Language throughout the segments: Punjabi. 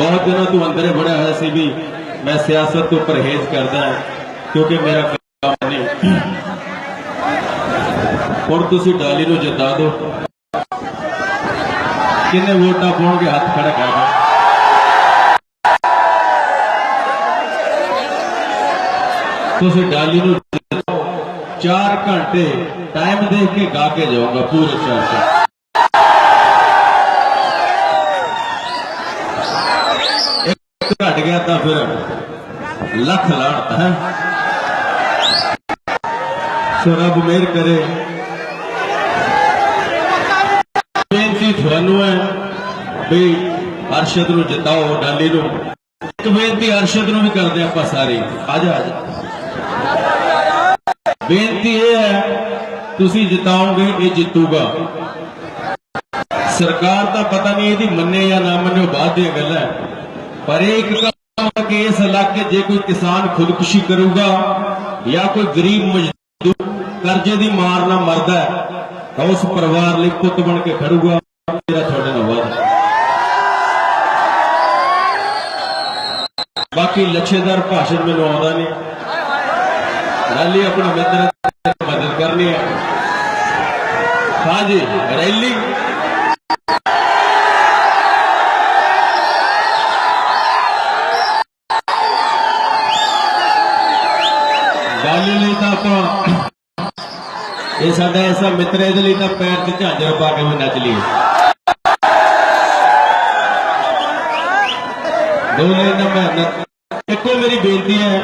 ਬਹੁਤ ਦਿਨਾਂ ਤੋਂ ਅੰਦਰ ਬੜਿਆ ਹੋਇਆ ਸੀ ਵੀ ਮੈਂ ਸਿਆਸਤ ਤੋਂ ਪਰਹੇਜ਼ ਕਰਦਾ ਕਿਉਂਕਿ ਮੇਰਾ ਕੰਮ ਨਹੀਂ। ਹੁਣ ਤੁਸੀਂ ਡਾਲੀ ਨੂੰ ਜਿਤਾ ਦਿਓ। ਕਿੰਨੇ ਵੋਟਾਂ ਪਾਉਣਗੇ, ਹੱਥ ਖੜਾ ਕਰ ਤੁਸੀਂ ਡਾਲੀ ਨੂੰ ਜਿਤਾਓ। 4 ਘੰਟੇ ਟਾਈਮ ਦੇਖ ਕੇ ਗਾ ਕੇ ਜਾਊਗਾ ਪੂਰੇ ਸ਼ਹਿਰ 'ਚ ਗਿਆ ਤਾਂ ਫਿਰ ਲੱਖ ਲਾਣਤ ਹੈ। ਸੋ ਰੱਬ ਮਿਹਰ ਕਰੇ। ਬੇਨਤੀ ਤੁਹਾਨੂੰ ਹੈ ਵੀ ਅਰਸ਼ਦ ਨੂੰ ਜਿਤਾਓ ਡਾਲੀ ਨੂੰ। ਇੱਕ ਬੇਨਤੀ ਅਰਸ਼ਦ ਨੂੰ ਵੀ ਕਰਦੇ ਆਪਾਂ ਸਾਰੇ। ਆ ਜਾ ਆ ਜਾ। ਬੇਨਤੀ ਇਹ ਹੈ, ਤੁਸੀਂ ਜਿਤਾਓਗੇ, ਇਹ ਜਿੱਤੂਗਾ। ਸਰਕਾਰ ਤਾਂ ਪਤਾ ਨਹੀਂ ਇਹਦੀ ਮੰਨੇ ਜਾਂ ਨਾ ਮੰਨੇ, ਉਹ ਬਾਅਦ ਦੀਆਂ ਗੱਲਾਂ ਪਰ ਇਹ ਇੱਕ ਕੰਮ ਕਿ ਇਸ ਇਲਾਕੇ ਜੇ ਕੋਈ ਕਿਸਾਨ ਖੁਦਕੁਸ਼ੀ ਕਰੂਗਾ ਜਾਂ ਕੋਈ ਗਰੀਬ ਮਜ਼ਦੂਰ ਕਰਜ਼ੇ ਦੀ ਮਾਰ ਨਾਲ ਮਰਦਾ ਤਾਂ ਉਸ ਪਰਿਵਾਰ ਲਈ ਪੁੱਤ ਬਣ ਕੇ ਖੜੂਗਾ। ਮੇਰਾ ਤੁਹਾਡੇ ਨਾਲ ਵਾਅਦਾ ਬਾਕੀ ਲੱਛੇਦਾਰ ਭਾਸ਼ਣ ਮੈਨੂੰ ਆਉਂਦਾ ਨਹੀਂ। ਰੈਲੀ ਆਪਣਾ ਮਿੱਤਰ ਮਦਦ ਕਰਨੀ ਹੈ। ਹਾਂਜੀ ਰੈਲੀ। ਇਹ ਸਾਡਾ ਐਸਾ ਮਿੱਤਰ ਇਹਦੇ ਲਈ ਤਾਂ ਪੈਰ ਤੇ ਝਾਂਜਰ ਪਾ ਕੇ ਵੀ ਨੱਚ ਲਈ ਦੋ ਨਾ ਮੈਂ ਇੱਕੋ ਮੇਰੀ ਬੇਨਤੀ ਹੈ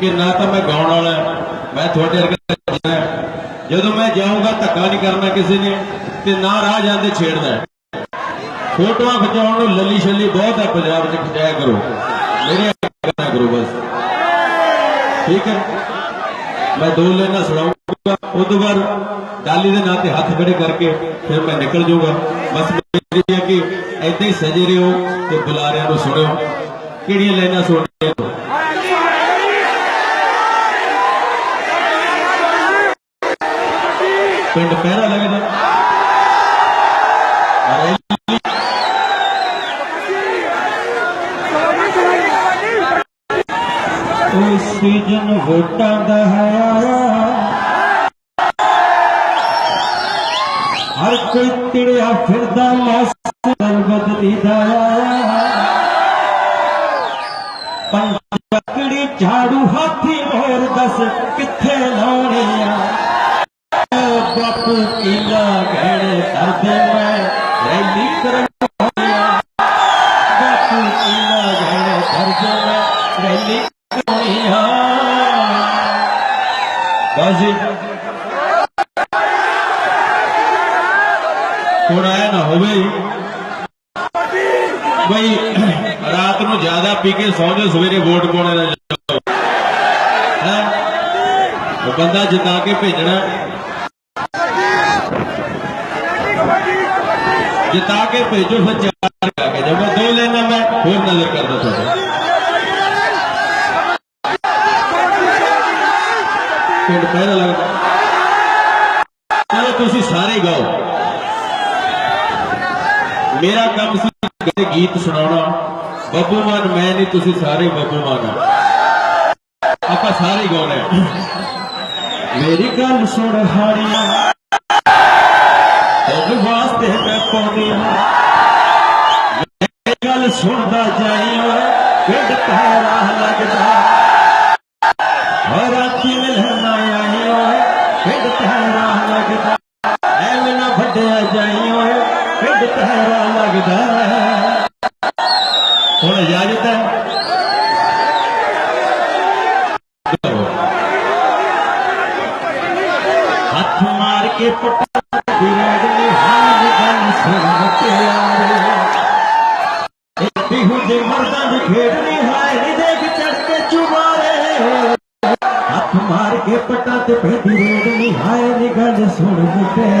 ਕਿ ਨਾ ਤਾਂ ਮੈਂ ਗਾਉਣ ਵਾਲਾ ਮੈਂ ਤੁਹਾਡੇ ਵਰਗਾ ਜਦੋਂ ਮੈਂ ਜਾਊਂਗਾ ਧੱਕਾ ਨਹੀਂ ਕਰਨਾ ਕਿਸੇ ਨੇ ਤੇ ਨਾ ਰਾਹ ਜਾਂਦੇ ਛੇੜਨਾ ਫੋਟੋਆਂ ਖਿਚਾਉਣ ਨੂੰ ਲੱਲੀ ਛੱਲੀ ਬਹੁਤ ਹੈ, ਪੰਜਾਬ 'ਚ ਖਿਚਾਇਆ ਕਰੋ। ਮੇਰੀ ਕਰੋ ਬਸ। ਠੀਕ ਹੈ। ਮੈਂ ਦੋ ਲਾਈਨਾਂ ਸੁਣਾਉਂਗਾ ਉਸ ਤੋਂ ਬਾਅਦ ਡਾਲੀ ਦੇ ਨਾਂ ਤੇ ਹੱਥ ਖੜੇ ਕਰਕੇ ਫਿਰ ਮੈਂ ਨਿਕਲ ਜਾਊਗਾ। ਬਸ ਮੇਰੀ ਹੈ ਕਿ ਏਦਾਂ ਹੀ ਸਜੇ ਰਹੋ ਤੇ ਬੁਲਾਰਿਆਂ ਨੂੰ ਸੁਣਿਓ। ਕਿਹੜੀਆਂ ਲਾਈਨਾਂ ਸੁਣਨੀਆਂ ਪਿੰਡ ਪਹਿਰਾ ਲੱਗਦਾ। ਉਹ ਸੀਜਨ ਵੋਟਾਂ ਦਾ ਹੈ ਆਇਆ ਹਰ ਕੋਈ ਤਿੜਿਆ ਫਿਰਦਾ ਮੌਸਮ ਬਦਲੀ ਦਾ ਪੰਜਕੜੀ ਝਾੜੂ ਹਾਥੀ ਮੋਰ ਦਸ ਕਿੱਥੇ ਲਾਉਣੇ ਆ? ਓ ਬਾਪੂ ਕੀਲਾ ਘੜੇ ਕਰਦੇ ਮੈਂ, ਰੈਲੀ ਕਰਨ ਬਾਪੂ ਕੀਲਾ ਘੜੇ ਕਰਦੇ ਮੈਂ, ਰੈਲੀ ਕਰਨੀ ਆ। ਬਾਜੀ ਹੁਣ ਆਇਆ ਨਾ ਹੋਵੇ ਬਈ, ਰਾਤ ਨੂੰ ਜ਼ਿਆਦਾ ਪੀ ਕੇ ਸੌਂ ਜਾਓ, ਸਵੇਰੇ ਵੋਟ ਪਾਉਣੇ ਦਾ ਉਹ ਬੰਦਾ ਜਿਤਾ ਕੇ ਭੇਜਣਾ। ਜਿਤਾ ਕੇ ਭੇਜੋ, ਫਿਰ ਚਾਰ ਆ ਕੇ ਜਦ ਮੈਂ ਦੋ ਲੈਣਾ ਮੈਂ ਹੋਰ ਨਜ਼ਰ ਕਰਦਾ ਤੁਹਾਡੇ। ਪਿੰਡ ਪਹਿਰਾ ਲੱਗਦਾ। ਚਲੋ, ਤੁਸੀਂ ਸਾਰੇ ਗਾਓ। ਮੇਰਾ ਕੰਮ ਸੀ ਗੀਤ ਸੁਣਾਉਣਾ। ਬੱਬੂ ਮਾਨ, ਮੈਂ ਨਹੀਂ, ਤੁਸੀਂ ਸਾਰੇ ਬੱਬੂ ਮਾਨ ਆਪਾਂ ਸਾਰੇ ਹੀ ਗਾਉਣੇ ਮੇਰੀ ਗੱਲ ਸੁਣ ਹਾੜੀਆਂ। ਉਹ ਵਾਸਤੇ ਮੈਂ ਪਾਉਂਦੀ ਮੇਰੀ ਗੱਲ ਸੁਣਦਾ ਜਾਈ ਓਏ ਪਿੰਡ ਤੇਰਾ ਲੱਗਦਾ। ਔਰ ਰਾਤੀ ਮਿਲਣਾ ਆਈ ਓਏ ਪਿੰਡ ਤੇਰਾ ਲੱਗਦਾ ਐਵੇਂ ਨਾ ਵੱਡਿਆ ਜਾਈ ਓਏ ਪੈਰਾ ਲੱਗਦਾ। ਹੁਣ ਇਜਾਜ਼ਤ ਹੈ। ਹੱਥ ਮਾਰ ਕੇ ਪਟਾ ਵਿਰਾਜ ਨੇ ਹਾਲ ਗੱਲ ਸੁਣ ਪਿਆਰੇ ਇੱਥੇ ਹੁੰਦੇ ਮਰਦਾਂ ਦੀ ਖੇਡ ਨਹੀਂ ਹਾਏ ਨੀ ਦੇਖ ਚੜ ਕੇ ਚੁਬਾਰੇ। ਹੱਥ ਮਾਰ ਕੇ ਪਟਾ ਤੇ ਪੈਦੀ ਰੇਡ ਨਹੀਂ ਹਾਏ ਨੀ ਗੱਲ ਸੁਣ ਮੁੱਟਿਆ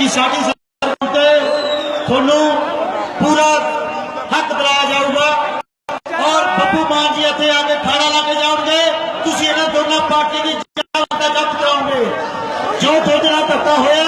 ਕਿ ਸਾਡੀ ਸਰਕਾਰ ਤੇ ਤੁਹਾਨੂੰ ਪੂਰਾ ਹੱਕ ਦਿਲਾਇਆ ਜਾਊਗਾ। ਔਰ ਬੱਬੂ ਮਾਨ ਜੀ ਇੱਥੇ ਆ ਕੇ ਖਾਣਾ ਲਾ ਕੇ ਜਾਣਗੇ। ਤੁਸੀਂ ਇਹਨਾਂ ਦੋਨਾਂ ਪਾਰਟੀ ਦੀ ਜਨਤਾ ਜਬਤ ਕਰਾਓਗੇ। ਜੋ ਤੁਹਾਡੇ ਨਾਲ ਧੱਕਾ ਹੋਇਆ